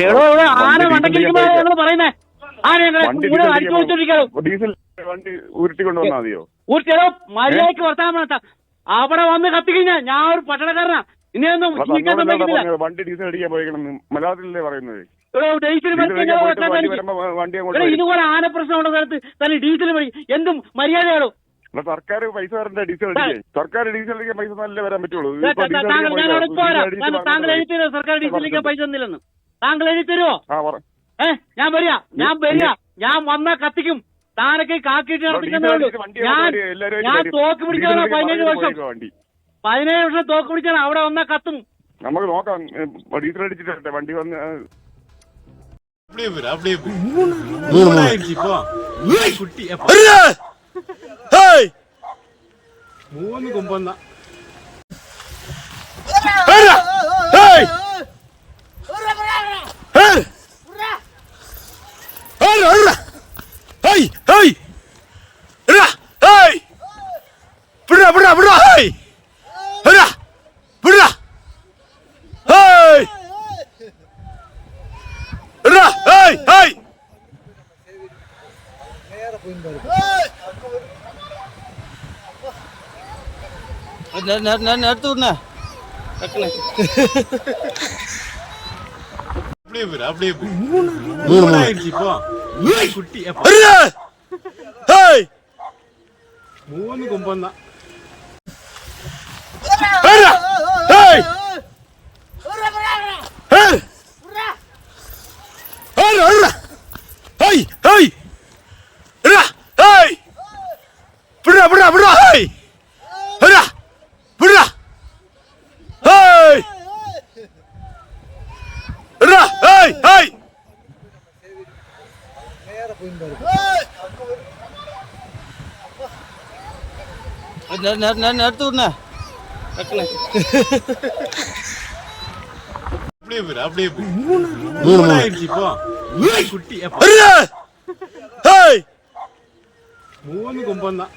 എടോ ഇവിടെ ആന വണ്ടി മണ്ടക്കിരിക്കുമ്പോ ഡീസൽ ഞങ്ങൾ പറയുന്നേ? ആന ഞങ്ങളെ വണ്ടി കൂടെ ഡീസൽ അടിച്ചു വെച്ചോണ്ടിരിക്കാലോ ഡീസൽ വണ്ടി ഉരുട്ടിക്കൊണ്ട് വന്നാൽ മതിയോ? ഊർച്ചയോ മര്യാദയ്ക്ക് വർത്താനം അവിടെ വന്ന് കത്തിക്കഴിഞ്ഞാ ഞാൻ ഒരു പട്ടണക്കാരനാ. ഇനിയൊന്നും അപ്പൊ ജീവിക്കാൻ തന്നോടല്ലേ സമ്മതിക്കുന്നില്ല. പറഞ്ഞത്? വണ്ടി ഡീസൽ അടിക്കാൻ മലയാളത്തിലല്ലേ പറയുന്നത്? ഇവിടെ ഡീസൽ ഡീസൽ മേടിച്ച് അടിക്കാൻ ഞാൻ പോയിട്ട് വണ്ടി വരുമ്പോ വണ്ടി അങ്ങോട്ട് വരും. ഇതുപോലെ ആന പ്രശ്നമുള്ള സ്ഥലത്ത് തന്നെ ഡീസൽ മേടിക്കും എന്തും മര്യാദയാണോ സർക്കാർ പൈസ തരണ്ട ഡീസൽ അടിക്കാൻ. സർക്കാർ ഡീസൽ അടിക്കാൻ പൈസ നല്ല വരാൻ പറ്റുള്ളൂ. ഡീസൽ താങ്കൾ അടിക്കാൻ ഞാൻ അവിടെ പൈസ- ഡീസൽ താങ്കൾ- അടിച്ച് താങ്കൾ എഴുതി തരുമോ സർക്കാർ ഡീസലിലേക്ക് പൈസ തന്നില്ലെന്ന്. താങ്കൾ എഴുതി തരുമോ ആ പറ ഏ ഞാൻ വരിക ഞാൻ വരിക ഞാൻ വന്നാ കത്തിക്കും താനൊക്കെ കാക്കിയിട്ട് ഡീസൽ നടത്തിക്കുന്നേ ഉള്ളൂ അടിച്ച് വണ്ടി ഞാൻ അങ്ങോട്ട് വരും. എല്ലാവരും ഞാൻ വരും. തോക്ക് ഡീസൽ പിടിച്ചാണ് അടിക്കാൻ പതിനേഴ് പറഞ്ഞ് വർഷം പോയേക്കുവാ വണ്ടി പതിനേഴ് വർഷം തോക്ക് പിടിച്ചാണ് അവിടെ വന്നാ കത്തും നമുക്ക് നോക്കാം ഏ, ഡീസൽ അടിച്ചിട്ട് വരട്ടെ. വണ്ടി വന്ന് ആ, அப்படியே போயிரு அப்படியே போயிரு மூணு ஆயிடுச்சு இப்போ குட்டி அப்பா. மூணு கும்பம் தான் நடத்துவிடுண்ணே டக்குன்னு அப்படியே அப்படியே மூணு ஆயிடுச்சு இப்போ. குட்டி மூணு கும்பம் நடத்துண்ணா அப்படியே அப்படியே மூணு ஆயிடுச்சு இப்போ குட்டி மூணு கும்பம் தான்